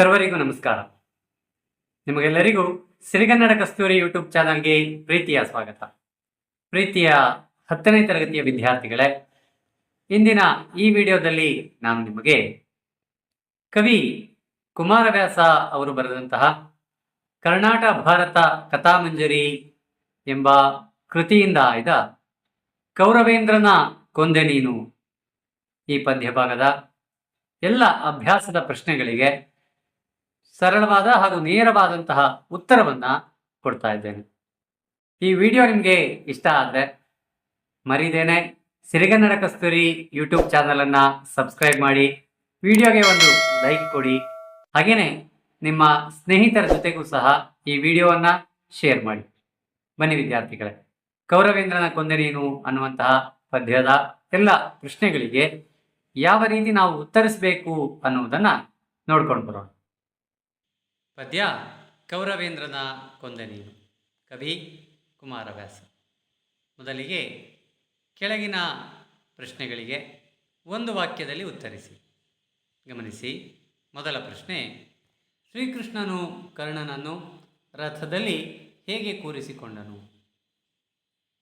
ಸರ್ವರಿಗೂ ನಮಸ್ಕಾರ. ನಿಮಗೆಲ್ಲರಿಗೂ ಸಿರಿಗನ್ನಡ ಕಸ್ತೂರಿ ಯೂಟ್ಯೂಬ್ ಚಾನಲ್ಗೆ ಪ್ರೀತಿಯ ಸ್ವಾಗತ. ಪ್ರೀತಿಯ ಹತ್ತನೇ ತರಗತಿಯ ವಿದ್ಯಾರ್ಥಿಗಳೇ, ಇಂದಿನ ಈ ವಿಡಿಯೋದಲ್ಲಿ ನಾನು ನಿಮಗೆ ಕವಿ ಕುಮಾರವ್ಯಾಸ ಅವರು ಬರೆದಂತಹ ಕರ್ನಾಟ ಭಾರತ ಕಥಾಮಂಜರಿ ಎಂಬ ಕೃತಿಯಿಂದ ಆಯ್ದ ಕೌರವೇಂದ್ರನ ಕೊಂದೆ ನೀನು ಈ ಪದ್ಯಭಾಗದ ಎಲ್ಲ ಅಭ್ಯಾಸದ ಪ್ರಶ್ನೆಗಳಿಗೆ ಸರಳವಾದ ಹಾಗೂ ನೇರವಾದಂತಹ ಉತ್ತರವನ್ನ ಕೊಡ್ತಾ ಇದ್ದೇನೆ. ಈ ವಿಡಿಯೋ ನಿಮಗೆ ಇಷ್ಟ ಆದರೆ ಮರಿದೇನೆ ಸಿರಿಗನ್ನಡ ಕಸ್ತೂರಿ ಯೂಟ್ಯೂಬ್ ಚಾನಲನ್ನು ಸಬ್ಸ್ಕ್ರೈಬ್ ಮಾಡಿ, ವಿಡಿಯೋಗೆ ಒಂದು ಲೈಕ್ ಕೊಡಿ. ಹಾಗೆಯೇ ನಿಮ್ಮ ಸ್ನೇಹಿತರ ಜೊತೆಗೂ ಸಹ ಈ ವಿಡಿಯೋವನ್ನ ಶೇರ್ ಮಾಡಿ. ಬನ್ನಿ ವಿದ್ಯಾರ್ಥಿಗಳೇ, ಕೌರವೇಂದ್ರನ ಕೊಂದನೇನು ನೀನು ಅನ್ನುವಂತಹ ಪದ್ಯದ ಎಲ್ಲ ಪ್ರಶ್ನೆಗಳಿಗೆ ಯಾವ ರೀತಿ ನಾವು ಉತ್ತರಿಸಬೇಕು ಅನ್ನುವುದನ್ನು ನೋಡ್ಕೊಂಡು ಬರೋಣ. ಪದ್ಯ ಕೌರವೇಂದ್ರನ ಕೊಂದೆ ನೀನು. ಕವಿ ಕುಮಾರವ್ಯಾಸ. ಮೊದಲಿಗೆ ಕೆಳಗಿನ ಪ್ರಶ್ನೆಗಳಿಗೆ ಒಂದು ವಾಕ್ಯದಲ್ಲಿ ಉತ್ತರಿಸಿ. ಗಮನಿಸಿ, ಮೊದಲ ಪ್ರಶ್ನೆ, ಶ್ರೀಕೃಷ್ಣನು ಕರ್ಣನನ್ನು ರಥದಲ್ಲಿ ಹೇಗೆ ಕೂರಿಸಿಕೊಂಡನು?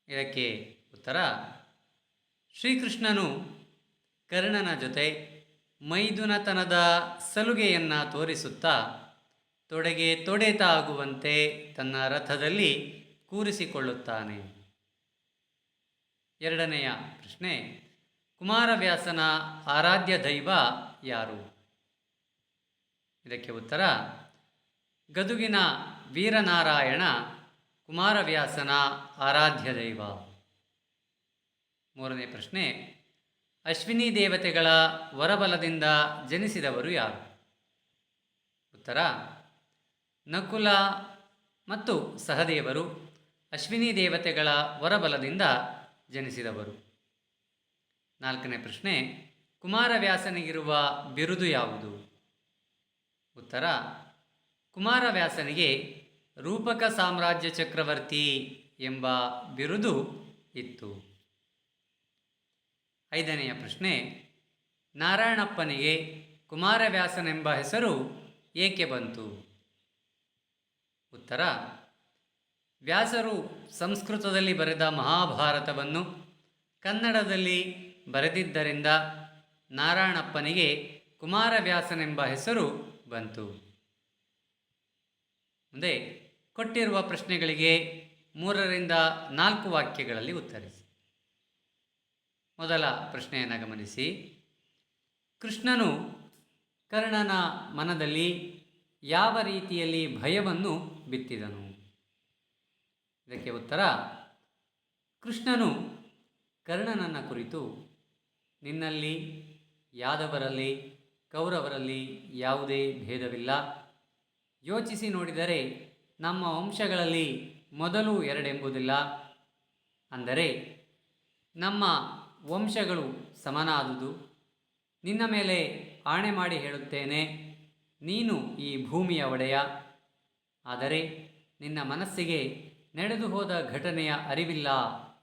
ಇದಕ್ಕೆ ಉತ್ತರ, ಶ್ರೀಕೃಷ್ಣನು ಕರ್ಣನ ಜೊತೆ ಮೈದುನತನದ ಸಲುಗೆಯನ್ನು ತೋರಿಸುತ್ತಾ ತೊಡೆಗೆ ತೊಡೆತಾಗುವಂತೆ ತನ್ನ ರಥದಲ್ಲಿ ಕೂರಿಸಿಕೊಳ್ಳುತ್ತಾನೆ. ಎರಡನೆಯ ಪ್ರಶ್ನೆ, ಕುಮಾರವ್ಯಾಸನ ಆರಾಧ್ಯ ದೈವ ಯಾರು? ಇದಕ್ಕೆ ಉತ್ತರ, ಗದುಗಿನ ವೀರನಾರಾಯಣ ಕುಮಾರವ್ಯಾಸನ ಆರಾಧ್ಯ ದೈವ. ಮೂರನೇ ಪ್ರಶ್ನೆ, ಅಶ್ವಿನಿ ದೇವತೆಗಳ ವರಬಲದಿಂದ ಜನಿಸಿದವರು ಯಾರು? ಉತ್ತರ ನಕುಲ ಮತ್ತು ಸಹದೇವರು ಅಶ್ವಿನಿ ದೇವತೆಗಳ ವರಬಲದಿಂದ ಜನಿಸಿದವರು. ನಾಲ್ಕನೇ ಪ್ರಶ್ನೆ, ಕುಮಾರವ್ಯಾಸನಿಗಿರುವ ಬಿರುದು ಯಾವುದು? ಉತ್ತರ, ಕುಮಾರವ್ಯಾಸನಿಗೆ ರೂಪಕ ಸಾಮ್ರಾಜ್ಯ ಚಕ್ರವರ್ತಿ ಎಂಬ ಬಿರುದು ಇತ್ತು. ಐದನೆಯ ಪ್ರಶ್ನೆ, ನಾರಾಯಣಪ್ಪನಿಗೆ ಕುಮಾರವ್ಯಾಸನೆಂಬ ಹೆಸರು ಏಕೆ ಬಂತು? ಉತ್ತರ. ವ್ಯಾಸರು ಸಂಸ್ಕೃತದಲ್ಲಿ ಬರೆದ ಮಹಾಭಾರತವನ್ನು ಕನ್ನಡದಲ್ಲಿ ಬರೆದಿದ್ದರಿಂದ ನಾರಾಯಣಪ್ಪನಿಗೆ ಕುಮಾರವ್ಯಾಸನೆಂಬ ಹೆಸರು ಬಂತು. ಮುಂದೆ ಕೊಟ್ಟಿರುವ ಪ್ರಶ್ನೆಗಳಿಗೆ ಮೂರರಿಂದ ನಾಲ್ಕು ವಾಕ್ಯಗಳಲ್ಲಿ ಉತ್ತರಿಸಿ. ಮೊದಲ ಪ್ರಶ್ನೆಯನ್ನು ಗಮನಿಸಿ. ಕೃಷ್ಣನು ಕರ್ಣನ ಮನದಲ್ಲಿ ಯಾವ ರೀತಿಯಲ್ಲಿ ಭಯವನ್ನು ಬಿತ್ತಿದನು. ಇದಕ್ಕೆ ಉತ್ತರ, ಕೃಷ್ಣನು ಕರ್ಣನನ್ನ ಕುರಿತು, ನಿನ್ನಲ್ಲಿ ಯಾದವರಲ್ಲಿ, ಕೌರವರಲ್ಲಿ ಯಾವುದೇ ಭೇದವಿಲ್ಲ. ಯೋಚಿಸಿ ನೋಡಿದರೆ ನಮ್ಮ ವಂಶಗಳಲ್ಲಿ ಮೊದಲು ಎರಡೆಂಬುದಿಲ್ಲ. ಅಂದರೆ ನಮ್ಮ ವಂಶಗಳು ಸಮನಾದುದು. ನಿನ್ನ ಮೇಲೆ ಆಣೆ ಮಾಡಿ ಹೇಳುತ್ತೇನೆ, ನೀನು ಈ ಭೂಮಿಯ ಒಡೆಯ. ಆದರೆ ನಿನ್ನ ಮನಸ್ಸಿಗೆ ನಡೆದು ಹೋದ ಘಟನೆಯ ಅರಿವಿಲ್ಲ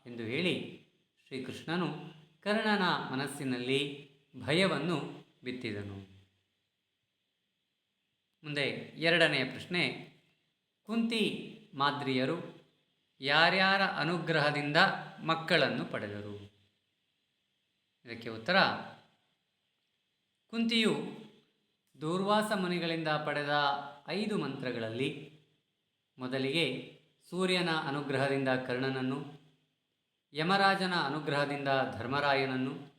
ಎಂದು ಹೇಳಿ ಶ್ರೀಕೃಷ್ಣನು ಕರ್ಣನ ಮನಸ್ಸಿನಲ್ಲಿ ಭಯವನ್ನು ಬಿತ್ತಿದನು. ಮುಂದೆ ಎರಡನೆಯ ಪ್ರಶ್ನೆ, ಕುಂತಿ ಮಾದ್ರಿಯರು ಯಾರ್ಯಾರ ಅನುಗ್ರಹದಿಂದ ಮಕ್ಕಳನ್ನು ಪಡೆದರು? ಇದಕ್ಕೆ ಉತ್ತರ, ಕುಂತಿಯು ದೂರ್ವಾಸ ಮುನಿಗಳಿಂದ ಪಡೆದ ಐದು ಮಂತ್ರಗಳಲ್ಲಿ ಮೊದಲಿಗೆ ಸೂರ್ಯನ ಅನುಗ್ರಹದಿಂದ ಕರ್ಣನನ್ನು, ಯಮರಾಜನ ಅನುಗ್ರಹದಿಂದ ಧರ್ಮರಾಯನನ್ನು,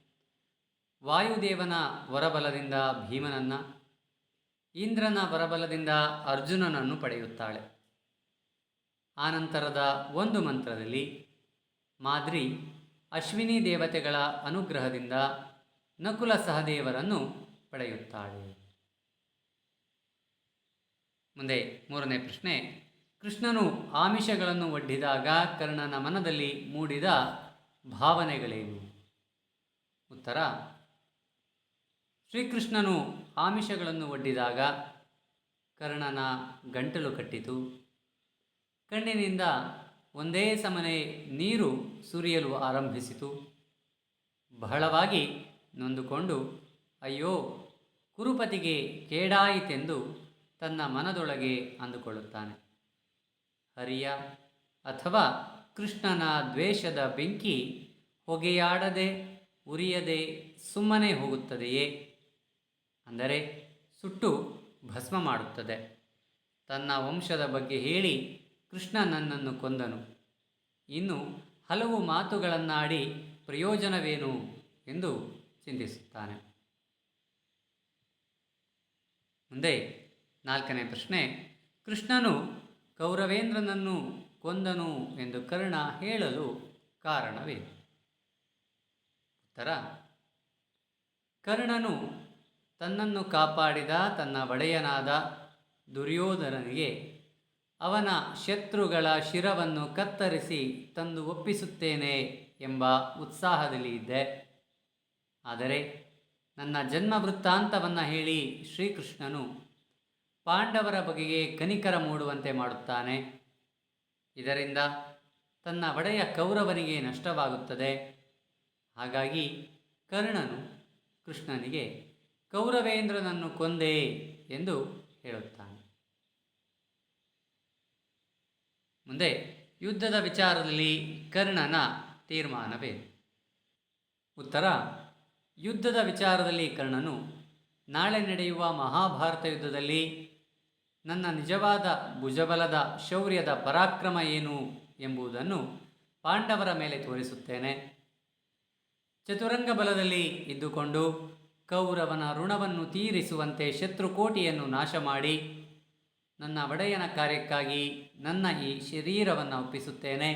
ವಾಯುದೇವನ ವರಬಲದಿಂದ ಭೀಮನನ್ನು, ಇಂದ್ರನ ವರಬಲದಿಂದ ಅರ್ಜುನನನ್ನು ಪಡೆಯುತ್ತಾಳೆ. ಆನಂತರದ ಒಂದು ಮಂತ್ರದಲ್ಲಿ ಮಾದ್ರಿ ಅಶ್ವಿನಿ ದೇವತೆಗಳ ಅನುಗ್ರಹದಿಂದ ನಕುಲ ಸಹದೇವರನ್ನು ಪಡೆಯುತ್ತಾಳೆ. ಮುಂದೆ ಮೂರನೇ ಪ್ರಶ್ನೆ. ಕೃಷ್ಣನು ಆಮಿಷಗಳನ್ನು ಒಡ್ಡಿದಾಗ ಕರ್ಣನ ಮನದಲ್ಲಿ ಮೂಡಿದ ಭಾವನೆಗಳೇನು? ಉತ್ತರ, ಶ್ರೀಕೃಷ್ಣನು ಆಮಿಷಗಳನ್ನು ಒಡ್ಡಿದಾಗ ಕರ್ಣನ ಗಂಟಲು ಕಟ್ಟಿತು. ಕಣ್ಣಿನಿಂದ ಒಂದೇ ಸಮನೆ ನೀರು ಸುರಿಯಲು ಆರಂಭಿಸಿತು. ಬಹಳವಾಗಿ ನೊಂದುಕೊಂಡು, ಅಯ್ಯೋ, ಕುರುಪತಿಗೆ ಕೇಡಾಯಿತೆಂದು ತನ್ನ ಮನದೊಳಗೆ ಅಂದುಕೊಳ್ಳುತ್ತಾನೆ. ಹರಿಯ ಅಥವಾ ಕೃಷ್ಣನ ದ್ವೇಷದ ಬೆಂಕಿ ಹೊಗೆಯಾಡದೆ ಉರಿಯದೆ ಸುಮ್ಮನೆ ಹೋಗುತ್ತದೆಯೇ? ಅಂದರೆ ಸುಟ್ಟು ಭಸ್ಮ ಮಾಡುತ್ತದೆ. ತನ್ನ ವಂಶದ ಬಗ್ಗೆ ಹೇಳಿ ಕೃಷ್ಣ ನನ್ನನ್ನು ಕೊಂದನು. ಇನ್ನು ಹಲವು ಮಾತುಗಳನ್ನಾಡಿ ಪ್ರಯೋಜನವೇನು ಎಂದು ಚಿಂತಿಸುತ್ತಾನೆ. ಮುಂದೆ ನಾಲ್ಕನೇ ಪ್ರಶ್ನೆ, ಕೃಷ್ಣನು ಕೌರವೇಂದ್ರನನ್ನು ಕೊಂದನು ಎಂದು ಕರ್ಣ ಹೇಳಲು ಕಾರಣವೇ? ಉತ್ತರ, ಕರ್ಣನು ತನ್ನನ್ನು ಕಾಪಾಡಿದ ತನ್ನ ಒಡೆಯನಾದ ದುರ್ಯೋಧನನಿಗೆ ಅವನ ಶತ್ರುಗಳ ಶಿರವನ್ನು ಕತ್ತರಿಸಿ ತಂದು ಒಪ್ಪಿಸುತ್ತೇನೆ ಎಂಬ ಉತ್ಸಾಹದಲ್ಲಿ ಇದ್ದೆ. ಆದರೆ ನನ್ನ ಜನ್ಮ ವೃತ್ತಾಂತವನ್ನು ಹೇಳಿ ಶ್ರೀಕೃಷ್ಣನು ಪಾಂಡವರ ಬಗೆಗೆ ಕನಿಕರ ಮೂಡುವಂತೆ ಮಾಡುತ್ತಾನೆ. ಇದರಿಂದ ತನ್ನ ಒಡೆಯ ಕೌರವನಿಗೆ ನಷ್ಟವಾಗುತ್ತದೆ. ಹಾಗಾಗಿ ಕರ್ಣನು ಕೃಷ್ಣನಿಗೆ, ಕೌರವೇಂದ್ರನನ್ನು ಕೊಂದೆ ಎಂದು ಹೇಳುತ್ತಾನೆ. ಮುಂದೆ ಯುದ್ಧದ ವಿಚಾರದಲ್ಲಿ ಕರ್ಣನ ತೀರ್ಮಾನವೇ ಉತ್ತರ, ಯುದ್ಧದ ವಿಚಾರದಲ್ಲಿ ಕರ್ಣನು, ನಾಳೆ ನಡೆಯುವ ಮಹಾಭಾರತ ಯುದ್ಧದಲ್ಲಿ ನನ್ನ ನಿಜವಾದ ಭುಜಬಲದ ಶೌರ್ಯದ ಪರಾಕ್ರಮ ಏನು ಎಂಬುದನ್ನು ಪಾಂಡವರ ಮೇಲೆ ತೋರಿಸುತ್ತೇನೆ. ಚತುರಂಗ ಬಲದಲ್ಲಿ ಇದ್ದುಕೊಂಡು ಕೌರವನ ಋಣವನ್ನು ತೀರಿಸುವಂತೆ ಶತ್ರುಕೋಟಿಯನ್ನು ನಾಶ ಮಾಡಿ ನನ್ನ ಒಡೆಯನ ಕಾರ್ಯಕ್ಕಾಗಿ ನನ್ನ ಈ ಶರೀರವನ್ನು ಒಪ್ಪಿಸುತ್ತೇನೆ.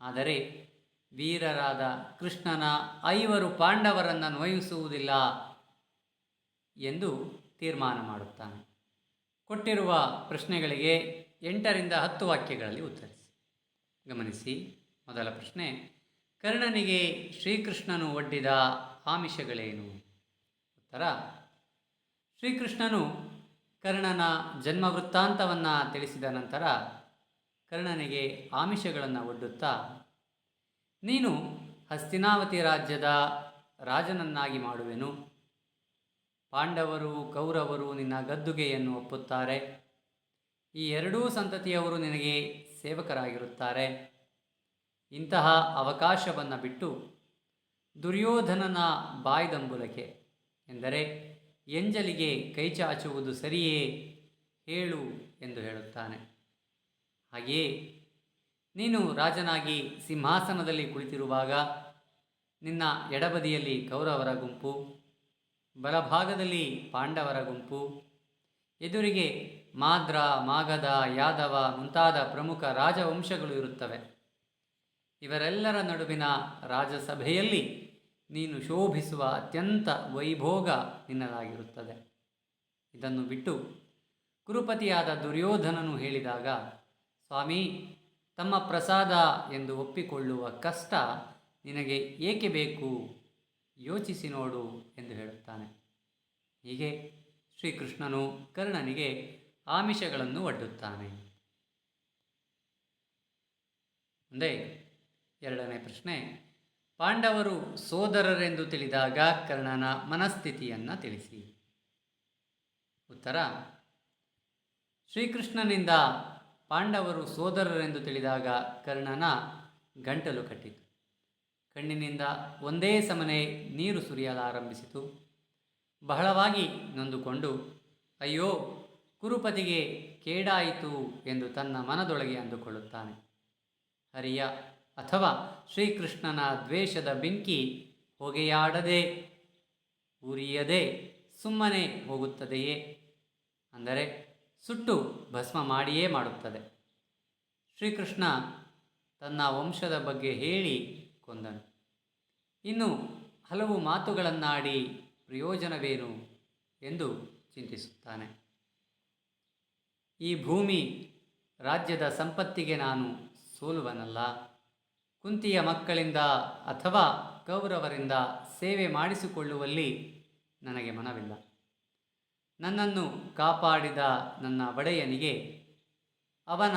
ಆದರೆ ವೀರರಾದ ಕೃಷ್ಣನ ಐವರು ಪಾಂಡವರನ್ನು ನೋಯಿಸುವುದಿಲ್ಲ ಎಂದು ತೀರ್ಮಾನ ಮಾಡುತ್ತಾನೆ. ಕೊಟ್ಟಿರುವ ಪ್ರಶ್ನೆಗಳಿಗೆ ಎಂಟರಿಂದ ಹತ್ತು ವಾಕ್ಯಗಳಲ್ಲಿ ಉತ್ತರಿಸಿ. ಗಮನಿಸಿ, ಮೊದಲ ಪ್ರಶ್ನೆ, ಕರ್ಣನಿಗೆ ಶ್ರೀಕೃಷ್ಣನು ಒಡ್ಡಿದ ಆಮಿಷಗಳೇನು? ಉತ್ತರ, ಶ್ರೀಕೃಷ್ಣನು ಕರ್ಣನ ಜನ್ಮ ವೃತ್ತಾಂತವನ್ನು ತಿಳಿಸಿದ ನಂತರ ಕರ್ಣನಿಗೆ ಆಮಿಷಗಳನ್ನು ಒಡ್ಡುತ್ತಾ, ನೀನು ಹಸ್ತಿನಾವತಿ ರಾಜ್ಯದ ರಾಜನನ್ನಾಗಿ ಮಾಡುವೆನು? ಪಾಂಡವರು, ಕೌರವರು ನಿನ್ನ ಗದ್ದುಗೆಯನ್ನು ಒಪ್ಪುತ್ತಾರೆ. ಈ ಎರಡೂ ಸಂತತಿಯವರು ನಿನಗೆ ಸೇವಕರಾಗಿರುತ್ತಾರೆ. ಇಂತಹ ಅವಕಾಶವನ್ನು ಬಿಟ್ಟು ದುರ್ಯೋಧನನ ಬಾಯ್ದಂಬುಲಕೆ ಎಂದರೆ ಎಂಜಲಿಗೆ ಕೈಚಾಚುವುದು ಸರಿಯೇ ಹೇಳು ಎಂದು ಹೇಳುತ್ತಾನೆ. ಹಾಗೆಯೇ ನೀನು ರಾಜನಾಗಿ ಸಿಂಹಾಸನದಲ್ಲಿ ಕುಳಿತಿರುವಾಗ ನಿನ್ನ ಎಡಬದಿಯಲ್ಲಿ ಕೌರವರ ಗುಂಪು ಬಲಭಾಗದಲ್ಲಿ ಪಾಂಡವರ ಗುಂಪು, ಎದುರಿಗೆ ಮಾದ್ರ ಮಾಗದ ಯಾದವ ಮುಂತಾದ ಪ್ರಮುಖ ರಾಜವಂಶಗಳು ಇರುತ್ತವೆ. ಇವರೆಲ್ಲರ ನಡುವಿನ ರಾಜಸಭೆಯಲ್ಲಿ ನೀನು ಶೋಭಿಸುವ ಅತ್ಯಂತ ವೈಭೋಗ ನಿನ್ನದಾಗಿರುತ್ತದೆ. ಇದನ್ನು ಬಿಟ್ಟು ಕುರುಪತಿಯಾದ ದುರ್ಯೋಧನನು ಹೇಳಿದಾಗ, ಸ್ವಾಮಿ, ತಮ್ಮ ಪ್ರಸಾದ ಎಂದು ಒಪ್ಪಿಕೊಳ್ಳುವ ಕಷ್ಟ ನಿನಗೆ ಏಕೆ ಬೇಕು? ಯೋಚಿಸಿ ನೋಡು ಎಂದು ಹೇಳುತ್ತಾನೆ. ಹೀಗೆ ಶ್ರೀಕೃಷ್ಣನು ಕರ್ಣನಿಗೆ ಆಮಿಷಗಳನ್ನು ಒಡ್ಡುತ್ತಾನೆ. ಮುಂದೆ ಎರಡನೇ ಪ್ರಶ್ನೆ, ಪಾಂಡವರು ಸೋದರರೆಂದು ತಿಳಿದಾಗ ಕರ್ಣನ ಮನಸ್ಥಿತಿಯನ್ನು ತಿಳಿಸಿ. ಉತ್ತರ, ಶ್ರೀಕೃಷ್ಣನಿಂದ ಪಾಂಡವರು ಸೋದರರೆಂದು ತಿಳಿದಾಗ ಕರ್ಣನ ಗಂಟಲು ಕಟ್ಟಿತು. ಕಣ್ಣಿನಿಂದ ಒಂದೇ ಸಮನೆ ನೀರು ಸುರಿಯಲಾರಂಭಿಸಿತು ಬಹಳವಾಗಿ ನೊಂದುಕೊಂಡು, ಅಯ್ಯೋ, ಕುರುಪತಿಗೆ ಕೇಡಾಯಿತು ಎಂದು ತನ್ನ ಮನದೊಳಗೆ ಅಂದುಕೊಳ್ಳುತ್ತಾನೆ. ಹರಿಯ ಅಥವಾ ಶ್ರೀಕೃಷ್ಣನ ದ್ವೇಷದ ಬೆಂಕಿ ಹೊಗೆಯಾಡದೆ, ಉರಿಯದೆ ಸುಮ್ಮನೆ ಹೋಗುತ್ತದೆಯೇ? ಅಂದರೆ ಸುಟ್ಟು ಭಸ್ಮ ಮಾಡಿಯೇ ಮಾಡುತ್ತದೆ. ಶ್ರೀಕೃಷ್ಣ ತನ್ನ ವಂಶದ ಬಗ್ಗೆ ಹೇಳಿ ಕೊಂದನು. ಇನ್ನು ಹಲವು ಮಾತುಗಳನ್ನಾಡಿ ಪ್ರಯೋಜನವೇನು ಎಂದು ಚಿಂತಿಸುತ್ತಾನೆ. ಈ ಭೂಮಿ ರಾಜ್ಯದ ಸಂಪತ್ತಿಗೆ ನಾನು ಸೋಲುವನಲ್ಲ. ಕುಂತಿಯ ಮಕ್ಕಳಿಂದ ಅಥವಾ ಕೌರವರಿಂದ ಸೇವೆ ಮಾಡಿಸಿಕೊಳ್ಳುವಲ್ಲಿ ನನಗೆ ಮನವಿಲ್ಲ. ನನ್ನನ್ನು ಕಾಪಾಡಿದ ನನ್ನ ಒಡೆಯನಿಗೆ ಅವನ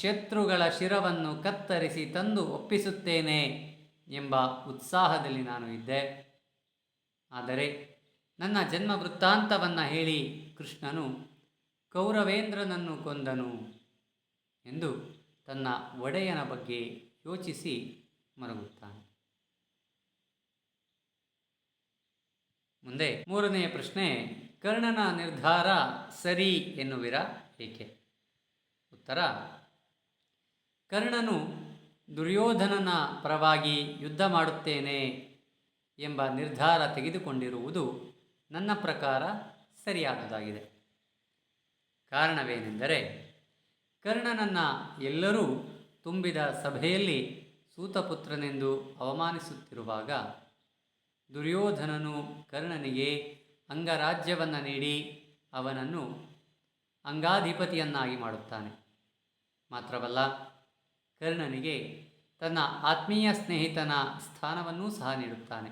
ಶತ್ರುಗಳ ಶಿರವನ್ನು ಕತ್ತರಿಸಿ ತಂದು ಒಪ್ಪಿಸುತ್ತೇನೆ ಎಂಬ ಉತ್ಸಾಹದಲ್ಲಿ ನಾನು ಇದ್ದೆ. ಆದರೆ ನನ್ನ ಜನ್ಮ ವೃತ್ತಾಂತವನ್ನು ಹೇಳಿ ಕೃಷ್ಣನು, ಕೌರವೇಂದ್ರನನ್ನು ಕೊಂದನು ಎಂದು ತನ್ನ ಒಡೆಯನ ಬಗ್ಗೆ ಯೋಚಿಸಿ ಮರಗುತ್ತಾನೆ ಮುಂದೆ ಮೂರನೆಯ ಪ್ರಶ್ನೆ, ಕರ್ಣನ ನಿರ್ಧಾರ ಸರಿ ಎನ್ನುವಿರ? ಏಕೆ? ಉತ್ತರ, ಕರ್ಣನು ದುರ್ಯೋಧನನ ಪರವಾಗಿ ಯುದ್ಧ ಮಾಡುತ್ತೇನೆ ಎಂಬ ನಿರ್ಧಾರ ತೆಗೆದುಕೊಂಡಿರುವುದು ನನ್ನ ಪ್ರಕಾರ ಸರಿಯಾದುದಾಗಿದೆ ಕಾರಣವೇನೆಂದರೆ ಕರ್ಣನನ್ನು ಎಲ್ಲರೂ ತುಂಬಿದ ಸಭೆಯಲ್ಲಿ ಸೂತಪುತ್ರನೆಂದು ಅವಮಾನಿಸುತ್ತಿರುವಾಗ ದುರ್ಯೋಧನನು ಕರ್ಣನಿಗೆ ಅಂಗರಾಜ್ಯವನ್ನು ನೀಡಿ ಅವನನ್ನು ಅಂಗಾಧಿಪತಿಯನ್ನಾಗಿ ಮಾಡುತ್ತಾನೆ. ಮಾತ್ರವಲ್ಲ ಕರ್ಣನಿಗೆ ತನ್ನ ಆತ್ಮೀಯ ಸ್ನೇಹಿತನ ಸ್ಥಾನವನ್ನೂ ಸಹ ನೀಡುತ್ತಾನೆ.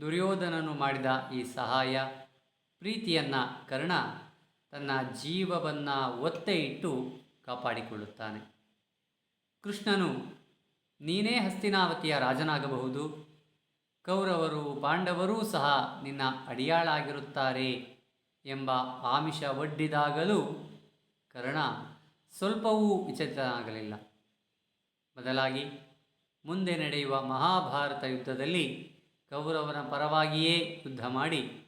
ದುರ್ಯೋಧನನು ಮಾಡಿದ ಈ ಸಹಾಯ ಪ್ರೀತಿಯನ್ನು ಕರ್ಣ ತನ್ನ ಜೀವವನ್ನು ಒತ್ತೆ ಇಟ್ಟು ಕಾಪಾಡಿಕೊಳ್ಳುತ್ತಾನೆ. ಕೃಷ್ಣನು, ನೀನೇ ಹಸ್ತಿನಾವತಿಯ ರಾಜನಾಗಬಹುದು. ಕೌರವರು, ಪಾಂಡವರೂ ಸಹ ನಿನ್ನ ಅಡಿಯಾಳಾಗಿರುತ್ತಾರೆ ಎಂಬ ಆಮಿಷ ಒಡ್ಡಿದಾಗಲೂ ಕರ್ಣ ಸ್ವಲ್ಪವೂ ವಿಚಲಿತನಾಗಲಿಲ್ಲ ಬದಲಾಗಿ ಮುಂದೆ ನಡೆಯುವ ಮಹಾಭಾರತ ಯುದ್ಧದಲ್ಲಿ ಕೌರವನ ಪರವಾಗಿಯೇ ಯುದ್ಧ ಮಾಡಿ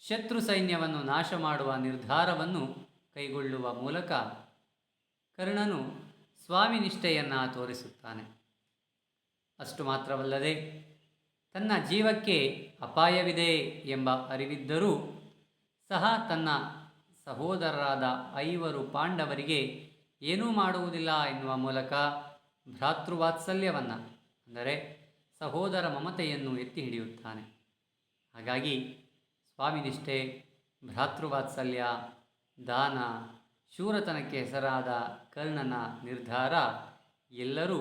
ಶತ್ರು ಸೈನ್ಯವನ್ನು ನಾಶ ಮಾಡುವ ನಿರ್ಧಾರವನ್ನು ಕೈಗೊಳ್ಳುವ ಮೂಲಕ ಕರ್ಣನು ಸ್ವಾಮಿ ನಿಷ್ಠೆಯನ್ನು ತೋರಿಸುತ್ತಾನೆ. ಅಷ್ಟು ಮಾತ್ರವಲ್ಲದೆ ತನ್ನ ಜೀವಕ್ಕೆ ಅಪಾಯವಿದೆ ಎಂಬ ಅರಿವಿದ್ದರೂ ಸಹ ತನ್ನ ಸಹೋದರರಾದ ಐವರು ಪಾಂಡವರಿಗೆ ಏನೂ ಮಾಡುವುದಿಲ್ಲ ಎನ್ನುವ ಮೂಲಕ ಭ್ರಾತೃವಾತ್ಸಲ್ಯವನ್ನು, ಅಂದರೆ ಸಹೋದರ ಮಮತೆಯನ್ನು ಎತ್ತಿ ಹಿಡಿಯುತ್ತಾನೆ. ಹಾಗಾಗಿ ಸ್ವಾಮಿನಿಷ್ಠೆ ಭ್ರಾತೃವಾತ್ಸಲ್ಯ, ದಾನ, ಶೂರತನಕ್ಕೆ ಹೆಸರಾದ ಕರ್ಣನ ನಿರ್ಧಾರ ಎಲ್ಲರೂ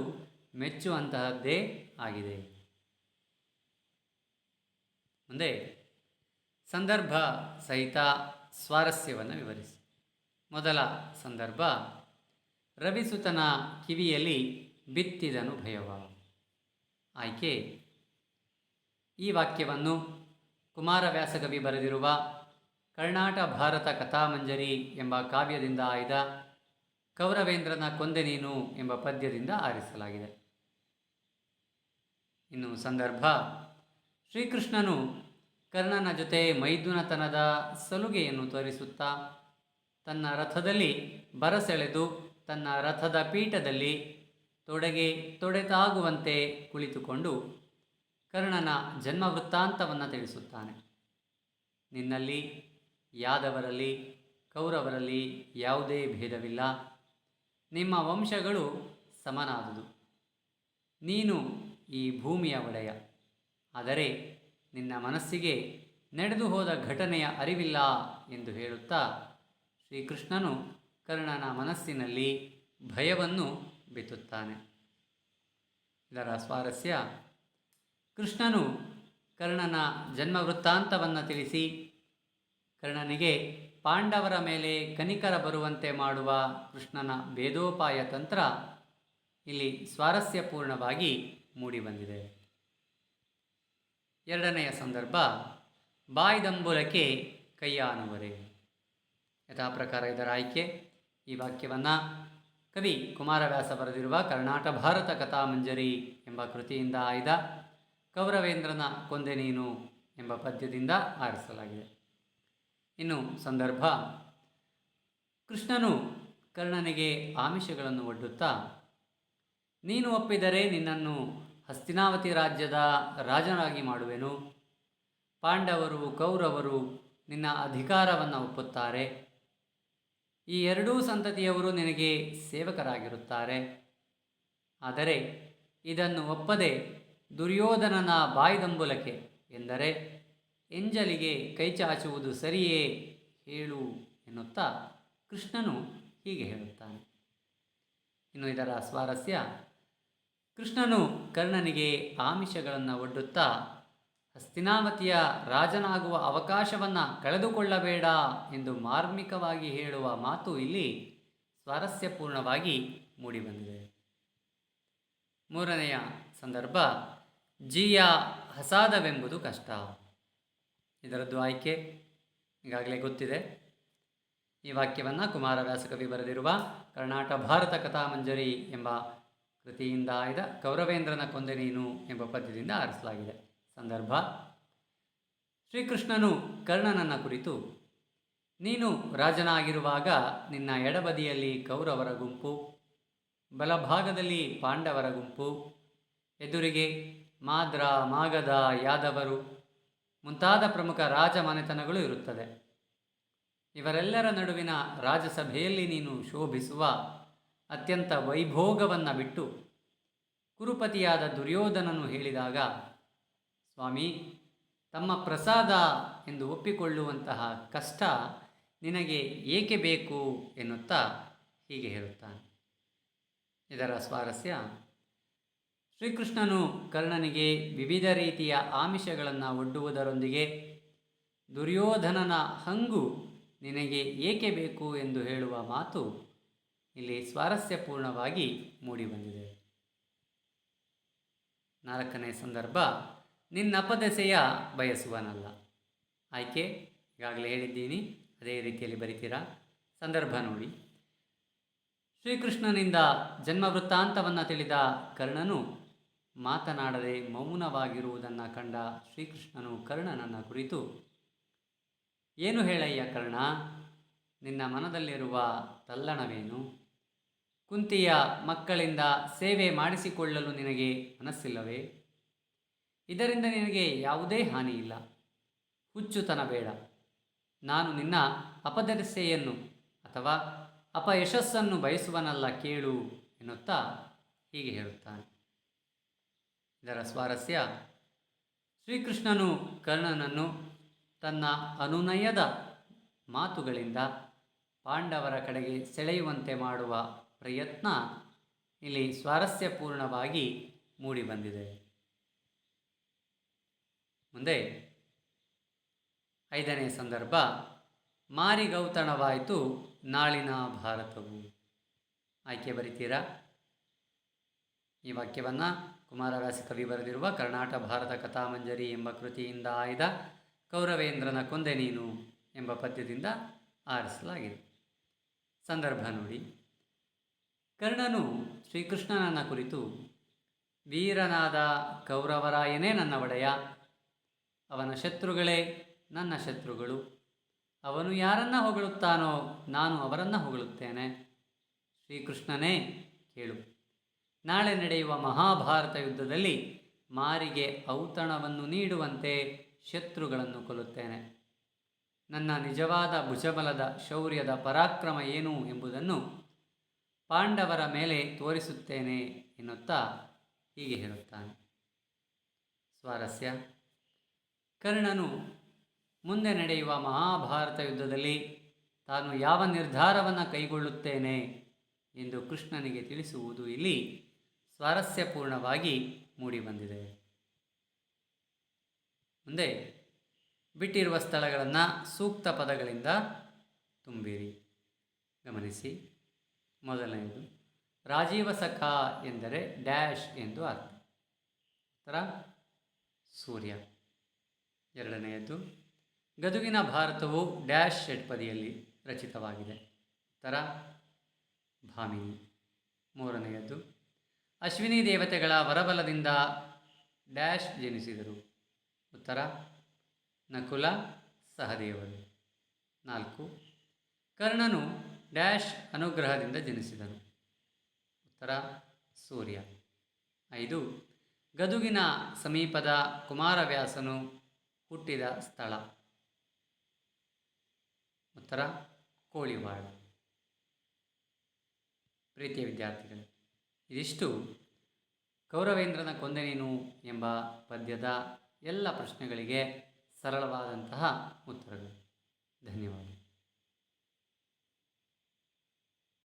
ಮೆಚ್ಚುವಂತಹದ್ದೇ ಆಗಿದೆ. ಮುಂದೆ ಸಂದರ್ಭ ಸಹಿತ ಸ್ವಾರಸ್ಯವನ್ನು ವಿವರಿಸಿ. ಮೊದಲ ಸಂದರ್ಭ ರವಿಸುತನ ಕಿವಿಯಲ್ಲಿ ಬಿತ್ತಿದನು ಭಯವ. ಆಯ್ಕೆ. ಈ ವಾಕ್ಯವನ್ನು ಕುಮಾರವ್ಯಾಸಕವಿ ಬರೆದಿರುವ ಕರ್ನಾಟ ಭಾರತ ಕಥಾಮಂಜರಿ ಎಂಬ ಕಾವ್ಯದಿಂದ ಆಯ್ದ ಕೌರವೇಂದ್ರನ ಕೊಂದೆ ನೀನು ಎಂಬ ಪದ್ಯದಿಂದ ಆರಿಸಲಾಗಿದೆ. ಇನ್ನು ಸಂದರ್ಭ. ಶ್ರೀಕೃಷ್ಣನು ಕರ್ಣನ ಜೊತೆ ಮೈದುನತನದ ಸಲುಗೆಯನ್ನು ತೋರಿಸುತ್ತಾ ತನ್ನ ರಥದಲ್ಲಿ ಬರಸೆಳೆದು ತನ್ನ ರಥದ ಪೀಠದಲ್ಲಿ ತೊಡೆಗೆ ತೊಡೆತಾಗುವಂತೆ ಕುಳಿತುಕೊಂಡು ಕರ್ಣನ ಜನ್ಮ ವೃತ್ತಾಂತವನ್ನು ತಿಳಿಸುತ್ತಾನೆ. ನಿನ್ನಲ್ಲಿ ಯಾದವರಲ್ಲಿ, ಕೌರವರಲ್ಲಿ ಯಾವುದೇ ಭೇದವಿಲ್ಲ. ನಿಮ್ಮ ವಂಶಗಳು ಸಮನಾದುದು. ನೀನು ಈ ಭೂಮಿಯ ಒಡೆಯ. ಆದರೆ ನಿನ್ನ ಮನಸ್ಸಿಗೆ ನಡೆದು ಹೋದ ಘಟನೆಯ ಅರಿವಿಲ್ಲ ಎಂದು ಹೇಳುತ್ತಾ ಶ್ರೀಕೃಷ್ಣನು ಕರ್ಣನ ಮನಸ್ಸಿನಲ್ಲಿ ಭಯವನ್ನು ಬಿತ್ತುತ್ತಾನೆ. ಇದರ ಸ್ವಾರಸ್ಯ, ಕೃಷ್ಣನು ಕರ್ಣನ ಜನ್ಮ ವೃತ್ತಾಂತವನ್ನು ತಿಳಿಸಿ, ಕರ್ಣನಿಗೆ ಪಾಂಡವರ ಮೇಲೆ ಕನಿಕರ ಬರುವಂತೆ ಮಾಡುವ ಕೃಷ್ಣನ ಭೇದೋಪಾಯ ತಂತ್ರ ಇಲ್ಲಿ ಸ್ವಾರಸ್ಯಪೂರ್ಣವಾಗಿ ಮೂಡಿಬಂದಿದೆ. ಎರಡನೆಯ ಸಂದರ್ಭ, ಬಾಯ್ದಂಬುಲಕ್ಕೆ ಕೈಯಾನುವರೆ. ಯಥಾ ಪ್ರಕಾರ ಇದರ ಆಯ್ಕೆ ಈ ವಾಕ್ಯವನ್ನು ಕವಿ ಕುಮಾರವ್ಯಾಸ ಬರೆದಿರುವ ಕರ್ನಾಟ ಭಾರತ ಕಥಾಮಂಜರಿ ಎಂಬ ಕೃತಿಯಿಂದ ಆಯ್ದ ಕೌರವೇಂದ್ರನ ಕೊಂದೆ ನೀನು ಎಂಬ ಪದ್ಯದಿಂದ ಆರಿಸಲಾಗಿದೆ. ಇನ್ನು ಸಂದರ್ಭ, ಕೃಷ್ಣನು ಕರ್ಣನಿಗೆ ಆಮಿಷಗಳನ್ನು ಒಡ್ಡುತ್ತಾ, ನೀನು ಒಪ್ಪಿದರೆ ನಿನ್ನನ್ನು ಹಸ್ತಿನಾವತಿ ರಾಜ್ಯದ ರಾಜನಾಗಿ ಮಾಡುವೆನು. ಪಾಂಡವರು, ಕೌರವರು ನಿನ್ನ ಅಧಿಕಾರವನ್ನು ಒಪ್ಪುತ್ತಾರೆ. ಈ ಎರಡೂ ಸಂತತಿಯವರು ನಿನಗೆ ಸೇವಕರಾಗಿರುತ್ತಾರೆ. ಆದರೆ ಇದನ್ನು ಒಪ್ಪದೆ ದುರ್ಯೋಧನನ ಬಾಯ್ದಂಬುಲಕ್ಕೆ ಎಂದರೆ, ಎಂಜಲಿಗೆ ಕೈಚಾಚುವುದು ಸರಿಯೇ? ಹೇಳು ಎನ್ನುತ್ತಾ ಕೃಷ್ಣನು ಹೀಗೆ ಹೇಳುತ್ತಾನೆ. ಇನ್ನು ಇದರ ಸ್ವಾರಸ್ಯ, ಕೃಷ್ಣನು ಕರ್ಣನಿಗೆ ಆಮಿಷಗಳನ್ನು ಒಡ್ಡುತ್ತಾ ಹಸ್ತಿನಾವತಿಯ ರಾಜನಾಗುವ ಅವಕಾಶವನ್ನು ಕಳೆದುಕೊಳ್ಳಬೇಡ ಎಂದು ಮಾರ್ಮಿಕವಾಗಿ ಹೇಳುವ ಮಾತು ಇಲ್ಲಿ ಸ್ವಾರಸ್ಯಪೂರ್ಣವಾಗಿ ಮೂಡಿಬಂದಿದೆ. ಮೂರನೆಯ ಸಂದರ್ಭ, ಜಿಯ ಹಸಾದವೆಂಬುದು ಕಷ್ಟ. ಇದರದ್ದು ಆಯ್ಕೆ ಈಗಾಗಲೇ ಗೊತ್ತಿದೆ. ಈ ವಾಕ್ಯವನ್ನು ಕುಮಾರವ್ಯಾಸ ಕವಿ ಬರೆದಿರುವ ಕರ್ನಾಟ ಭಾರತ ಕಥಾಮಂಜರಿ ಎಂಬ ಕೃತಿಯಿಂದ ಆಯ್ದ ಕೌರವೇಂದ್ರನ ಕೊಂದೆ ನೀನು ಎಂಬ ಪದ್ಯದಿಂದ ಆರಿಸಲಾಗಿದೆ. ಸಂದರ್ಭ. ಶ್ರೀಕೃಷ್ಣನು ಕರ್ಣನನ್ನ ಕುರಿತು, ನೀನು ರಾಜನಾಗಿರುವಾಗ ನಿನ್ನ ಎಡಬದಿಯಲ್ಲಿ ಕೌರವರ ಗುಂಪು, ಬಲಭಾಗದಲ್ಲಿ ಪಾಂಡವರ ಗುಂಪು, ಎದುರಿಗೆ ಮಾದ್ರ ಮಾಗದ ಯಾದವರು ಮುಂತಾದ ಪ್ರಮುಖ ರಾಜ ಮನೆತನಗಳು ಇರುತ್ತದೆ. ಇವರೆಲ್ಲರ ನಡುವಿನ ರಾಜಸಭೆಯಲ್ಲಿ ನೀನು ಶೋಭಿಸುವ ಅತ್ಯಂತ ವೈಭೋಗವನ್ನು ಬಿಟ್ಟು ಕುರುಪತಿಯಾದ ದುರ್ಯೋಧನನು ಹೇಳಿದಾಗ ಸ್ವಾಮಿ, ತಮ್ಮ ಪ್ರಸಾದ ಎಂದು ಒಪ್ಪಿಕೊಳ್ಳುವಂತಹ ಕಷ್ಟ ನಿನಗೆ ಏಕೆ ಬೇಕು ಎನ್ನುತ್ತಾ ಹೀಗೆ ಹೇಳುತ್ತಾನೆ. ಇದರ ಸ್ವಾರಸ್ಯ, ಶ್ರೀಕೃಷ್ಣನು ಕರ್ಣನಿಗೆ ವಿವಿಧ ರೀತಿಯ ಆಮಿಷಗಳನ್ನು ಒಡ್ಡುವುದರೊಂದಿಗೆ ದುರ್ಯೋಧನನ ಹಂಗು ನಿನಗೆ ಏಕೆ ಬೇಕು ಎಂದು ಹೇಳುವ ಮಾತು ಇಲ್ಲಿ ಸ್ವಾರಸ್ಯಪೂರ್ಣವಾಗಿ ಮೂಡಿಬಂದಿದೆ. ನಾಲ್ಕನೇ ಸಂದರ್ಭ ನಿನ್ನಪದಸೆಯ ಬಯಸುವನಲ್ಲ. ಆಯ್ಕೆ? ಈಗಾಗಲೇ ಹೇಳಿದ್ದೀನಿ, ಅದೇ ರೀತಿಯಲ್ಲಿ ಬರೀತೀರಾ? ಸಂದರ್ಭ ನೋಡಿ. ಶ್ರೀಕೃಷ್ಣನಿಂದ ಜನ್ಮ ವೃತ್ತಾಂತವನ್ನು ತಿಳಿದ ಕರ್ಣನು ಮಾತನಾಡದೆ ಮೌನವಾಗಿರುವುದನ್ನು ಕಂಡ ಶ್ರೀಕೃಷ್ಣನು ಕರ್ಣನನ್ನು ಕುರಿತು, ಏನು ಹೇಳಯ್ಯ ಕರ್ಣ? ನಿನ್ನ ಮನದಲ್ಲಿರುವ ತಲ್ಲಣವೇನು? ಕುಂತಿಯ ಮಕ್ಕಳಿಂದ ಸೇವೆ ಮಾಡಿಸಿಕೊಳ್ಳಲು ನಿನಗೆ ಮನಸ್ಸಿಲ್ಲವೇ? ಇದರಿಂದ ನಿನಗೆ ಯಾವುದೇ ಹಾನಿ ಇಲ್ಲ. ಹುಚ್ಚುತನ ಬೇಡ. ನಾನು ನಿನ್ನ ಅಪದರ್ಸೆಯನ್ನು ಅಥವಾ ಅಪಯಶಸ್ಸನ್ನು ಬಯಸುವನಲ್ಲ ಕೇಳು ಎನ್ನುತ್ತಾ ಹೀಗೆ ಹೇಳುತ್ತಾನೆ. ಇದರ ಸ್ವಾರಸ್ಯ, ಶ್ರೀಕೃಷ್ಣನು ಕರ್ಣನನ್ನು ತನ್ನ ಅನುನಯದ ಮಾತುಗಳಿಂದ ಪಾಂಡವರ ಕಡೆಗೆ ಸೆಳೆಯುವಂತೆ ಮಾಡುವ ಪ್ರಯತ್ನ ಇಲ್ಲಿ ಸ್ವಾರಸ್ಯಪೂರ್ಣವಾಗಿ ಮೂಡಿಬಂದಿದೆ. ಮುಂದೆ ಐದನೇ ಸಂದರ್ಭ ಮಾರಿಗೌತಣವಾಯಿತು ನಾಳಿನ ಭಾರತವು. ಆಯ್ಕೆ ಬರಿತೀರಾ? ಈ ವಾಕ್ಯವನ್ನು ಕುಮಾರವ್ಯಾಸ ಕವಿ ಬರೆದಿರುವ ಕರ್ನಾಟ ಭಾರತ ಕಥಾಮಂಜರಿ ಎಂಬ ಕೃತಿಯಿಂದ ಆಯ್ದ ಕೌರವೇಂದ್ರನ ಕೊಂದೆ ನೀನು ಎಂಬ ಪದ್ಯದಿಂದ ಆರಿಸಲಾಗಿದೆ. ಸಂದರ್ಭ ನೋಡಿ. ಕರ್ಣನು ಶ್ರೀಕೃಷ್ಣನನ್ನ ಕುರಿತು, ವೀರನಾದ ಕೌರವರಾಯನೇ ನನ್ನ ಒಡೆಯ ಅವನ ಶತ್ರುಗಳೇ, ನನ್ನ ಶತ್ರುಗಳು. ಅವನು ಯಾರನ್ನ ಹೊಗಳುತ್ತಾನೋ ನಾನು ಅವರನ್ನು ಹೊಗಳುತ್ತೇನೆ. ಶ್ರೀಕೃಷ್ಣನೇ ಕೇಳು. ನಾಳೆ ನಡೆಯುವ ಮಹಾಭಾರತ ಯುದ್ಧದಲ್ಲಿ ಮಾರಿಗೆ ಔತಣವನ್ನು ನೀಡುವಂತೆ ಶತ್ರುಗಳನ್ನು ಕೊಲ್ಲುತ್ತೇನೆ. ನನ್ನ ನಿಜವಾದ ಭುಜಬಲದ ಶೌರ್ಯದ ಪರಾಕ್ರಮ ಏನು ಎಂಬುದನ್ನು ಪಾಂಡವರ ಮೇಲೆ ತೋರಿಸುತ್ತೇನೆ ಎನ್ನುತ್ತಾ ಹೀಗೆ ಹೇಳುತ್ತಾನೆ. ಸ್ವಾರಸ್ಯ. ಕರ್ಣನು ಮುಂದೆ ನಡೆಯುವ ಮಹಾಭಾರತ ಯುದ್ಧದಲ್ಲಿ ತಾನು ಯಾವ ನಿರ್ಧಾರವನ್ನು ಕೈಗೊಳ್ಳುತ್ತೇನೆ ಎಂದು ಕೃಷ್ಣನಿಗೆ ತಿಳಿಸುವುದು ಇಲ್ಲಿ ಸ್ವಾರಸ್ಯಪೂರ್ಣವಾಗಿ ಮೂಡಿಬಂದಿದೆ. ಮುಂದೆ ಬಿಟ್ಟಿರುವ ಸ್ಥಳಗಳನ್ನು ಸೂಕ್ತ ಪದಗಳಿಂದ ತುಂಬಿರಿ. ಗಮನಿಸಿ. ಮೊದಲನೆಯದು, ರಾಜೀವ ಸಖ ಎಂದರೆ ಡ್ಯಾಶ್ ಎಂದು ಅರ್ಥ. ಸೂರ್ಯ. ಎರಡನೆಯದು, ಗದುಗಿನ ಭಾರತವು ಡ್ಯಾಶ್ ಷಟ್ಪದಿಯಲ್ಲಿ ರಚಿತವಾಗಿದೆ. ಉತ್ತರ ಭಾಮಿನಿ. ಮೂರನೆಯದು, ಅಶ್ವಿನಿ ದೇವತೆಗಳ ವರಬಲದಿಂದ ಡ್ಯಾಶ್ ಜನಿಸಿದರು. ಉತ್ತರ, ನಕುಲ ಸಹದೇವರು. ನಾಲ್ಕು, ಕರ್ಣನು ಡ್ಯಾಶ್ ಅನುಗ್ರಹದಿಂದ ಜನಿಸಿದನು. ಉತ್ತರ, ಸೂರ್ಯ. ಐದು, ಗದುಗಿನ ಸಮೀಪದ ಕುಮಾರವ್ಯಾಸನು ಹುಟ್ಟಿದ ಸ್ಥಳ. ಉತ್ತರ ಕೋಳಿವಾಡ. ಪ್ರೀತಿಯ ವಿದ್ಯಾರ್ಥಿಗಳೇ, ಇದಿಷ್ಟು ಕೌರವೇಂದ್ರನ ಕೊಂದನೇನು ಎಂಬ ಪದ್ಯದ ಎಲ್ಲ ಪ್ರಶ್ನೆಗಳಿಗೆ ಸರಳವಾದಂತಹ ಉತ್ತರಗಳು. ಧನ್ಯವಾದ.